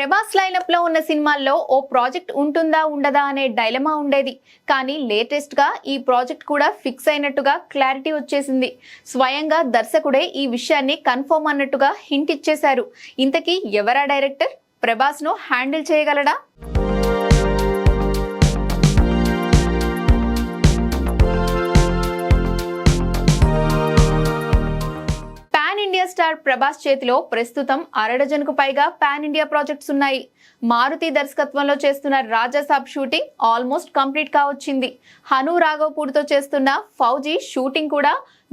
ప్రభాస్ లైనప్లో ఉన్న సినిమాల్లో ఓ ప్రాజెక్ట్ ఉంటుందా ఉండదా అనే డైలమా ఉండేది. కానీ లేటెస్ట్గా ఈ ప్రాజెక్ట్ కూడా ఫిక్స్ అయినట్టుగా క్లారిటీ వచ్చేసింది. స్వయంగా దర్శకుడే ఈ విషయాన్ని కన్ఫర్మ్ అన్నట్టుగా హింట్ ఇచ్చేశారు. ఇంతకీ ఎవరా డైరెక్టర్? ప్రభాస్ను హ్యాండిల్ చేయగలడా? స్టార్ ప్రభాస్ చేతిలో ప్రస్తుతం అరడజన్కు పైగా పాన్ ఇండియా ప్రాజెక్ట్స్ ఉన్నాయి. మారుతి దర్శకత్వంలో చేస్తున్న రాజాసాబ్ షూటింగ్ ఆల్మోస్ట్ కంప్లీట్ కావచ్చింది. హను రాఘవపూడితో చేస్తున్న ఫౌజీ షూటింగ్ కూడా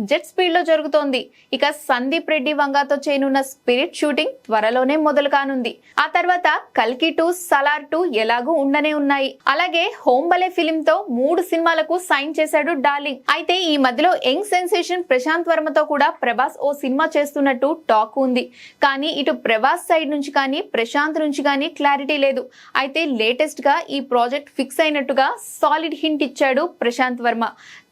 జెట్ స్పీడ్లో జరుగుతోంది. ఇక సందీప్ రెడ్డి వంగాతో చేయనున్న స్పిరిట్ షూటింగ్ త్వరలోనే మొదలు కానుంది. ఆ తర్వాత కల్కి టూ సలార్ టూ ఎలాగూ ఉండనే ఉన్నాయి. అలాగే హోంబలే ఫిలిం తో మూడు సినిమాలకు సైన్ చేశాడు డార్లింగ్. అయితే ఈ మధ్యలో యంగ్ సెన్సేషన్ ప్రశాంత్ వర్మతో కూడా ప్రభాస్ ఓ సినిమా చేస్తున్నట్టు టాక్ ఉంది. కానీ ఇటు ప్రభాస్ సైడ్ నుంచి కానీ ప్రశాంత్ నుంచి కానీ క్లారిటీ లేదు. అయితే లేటెస్ట్గా ఈ ప్రాజెక్ట్ ఫిక్స్ అయినట్టుగా సాలిడ్ హింట్ ఇచ్చాడు ప్రశాంత్ వర్మ.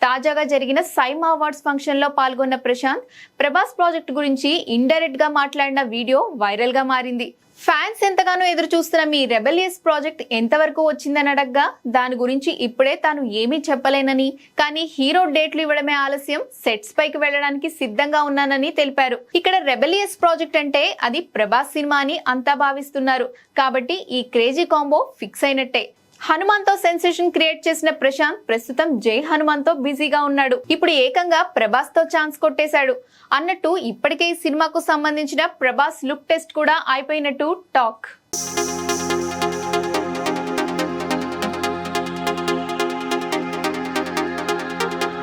తాజాగా జరిగిన సైమా అవార్డ్స్ ఫంక్షన్లో పాల్గొన్న ప్రశాంత్ ప్రభాస్ ప్రాజెక్ట్ గురించి ఇండైరెక్ట్గా మాట్లాడిన వీడియో వైరల్గా మారింది. ఫ్యాన్స్ ఎంతగానో ఎదురు చూస్తున్న మీ రెబెలియస్ ప్రాజెక్ట్ ఎంతవరకు వచ్చిందని అడగ్గా దాని గురించి ఇప్పుడే తాను ఏమీ చెప్పలేనని కానీ హీరో డేట్లు ఇవ్వడమే ఆలస్యం సెట్స్ పైకి వెళ్ళడానికి సిద్ధంగా ఉన్నానని తెలిపారు. ఇక్కడ రెబెలియస్ ప్రాజెక్ట్ అంటే అది ప్రభాస్ సినిమా అని అంతా భావిస్తున్నారు. కాబట్టి ఈ క్రేజీ కాంబో ఫిక్స్ అయినట్టే. హనుమాన్తో సెన్సేషన్ క్రియేట్ చేసిన ప్రశాంత్ ప్రస్తుతం జై హనుమాన్తో బిజీగా ఉన్నాడు. ఇప్పుడు ఏకంగా ప్రభాస్తో ఛాన్స్ కొట్టేశాడు. అన్నట్టు ఇప్పటికే ఈ సినిమాకు సంబంధించిన ప్రభాస్ లుక్ టెస్ట్ కూడా అయిపోయినట్టు టాక్.